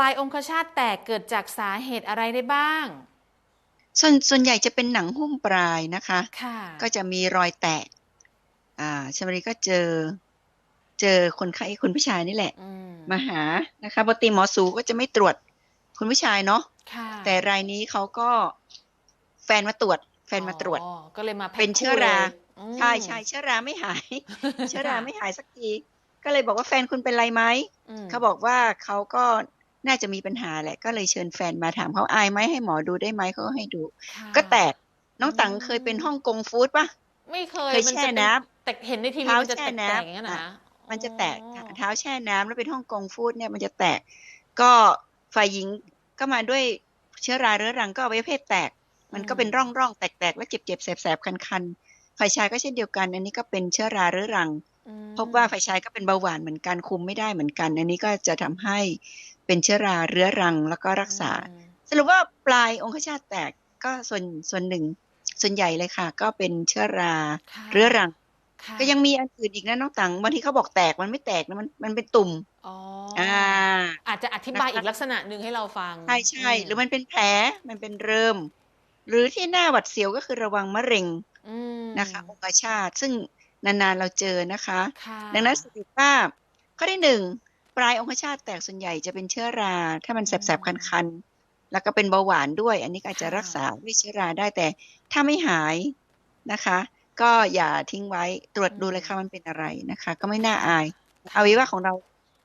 ลายองคชาตแตกเกิดจากสาเหตุอะไรได้บ้าง ส่วนส่วนใหญ่จะเป็นหนังหุ้มปลายนะคะค่ะก็จะมีรอยแตก อ่าชมารีก็เจอ เจอคนไข้คุณผู้ชายนี่แหละอืมมาหานะคะปกติหมอสูก็จะไม่ตรวจคุณผู้ชายเนาะค่ะแต่รายนี้เขาก็แฟนมาตรวจ แฟนมาตรวจอ๋อก็เลยมาแพ็คเป็นเชื้อราคู่เลยอืมใช่ใช่เชื้อราไม่หาย เชื้อราไม่หายสักทีก็เลยบอกว่าแฟนคุณเป็นไรไหมมเขาบอกว่าเขาก็ น่าจะมีปัญหาแหละ ก็เลยเชิญแฟนมาถามเขาอายไหมให้หมอดูได้ไหมเขาก็ให้ดูค่ะก็แตกน้องอืมตังเคยเป็นฮ่องกงฟู้ดปะไม่เคยเคยมันแช่จะเป็นน้ำแต่เห็นในทีวีเท้ามันจะแช่แตกน้ำๆอย่างนั้นนะอะคะมันจะแตกอ๋อเท้าแช่น้ำแล้วเป็นฮ่องกงฟู้ดเนี่ยมันจะแตก ก็ฝ่ายหญิงก็มาด้วยเชื้อราเรื้อรังก็อวัยวะเพศแตก มันก็เป็นร่องร่องๆแตกๆแล้วเจ็บเจ็บๆแสบแสบคันคันๆฝ่ายชายก็เช่นเดียวกัน อันนี้ก็เป็นเชื้อราเรื้อรังอืมพบว่าฝ่ายชายก็เป็นเบาหวานเหมือนกันคุมไม่ได้เหมือนกัน อันนี้ก็จะทำให้ เป็นเชื้อราเรื้อรังแล้วก็รักษาอืมสรุปว่าปลายองคชาตแตกก็ส่วนส่วนหนึ่ง ส่วนใหญ่เลยค่ะ ก็เป็นเชื้อราค่ะเรื้อรังค่ะก็ยังมีอันอื่นอีกนะน้องตังบางทีเขาบอกแตกมันไม่แตกนะมันมันเป็นตุ่มอ๋ออ่า อาจจะอธิบายนะคะอีกลักษณะหนึ่งให้เราฟังใช่ใช่หรือมันเป็นแผลมันเป็นเริ่ม หรือที่หน้าหวัดเสียวก็คือระวังมะเร็งอืมนะคะ องคชาตซึ่งนานๆเราเจอนะคะค่ะดังนั้นสรุปว่าข้อที่หนึ่ง ปลายองคชาตแตกส่วนใหญ่จะเป็นเชื้อรา ถ้ามันแสบๆคันๆ แล้วก็เป็นเบาหวานด้วย อันนี้ก็อาจจะรักษาด้วยเชื้อราได้แต่ ถ้าไม่หายนะคะ ก็อย่าทิ้งไว้ตรวจดูเลยค่ะมันเป็นอะไรนะคะ ก็ไม่น่าอายเอาไว้ว่าของเรา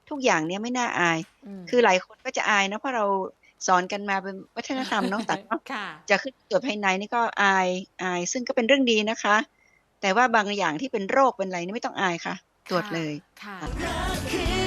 ทุกอย่างเนี้ยไม่น่าอายมคือหลายคนก็จะอายนะเพราะเราสอนกันมาเป็นวัฒนธรรมน้องตักเนาะค่ะจะขึ้นตรวจภายในนี่ก็อายอาย ซึ่งก็เป็นเรื่องดีนะคะ แต่ว่าบางอย่างที่เป็นโรคเป็นอะไรนี่ไม่ต้องอายค่ะ ตรวจเลยค่ะค่ะ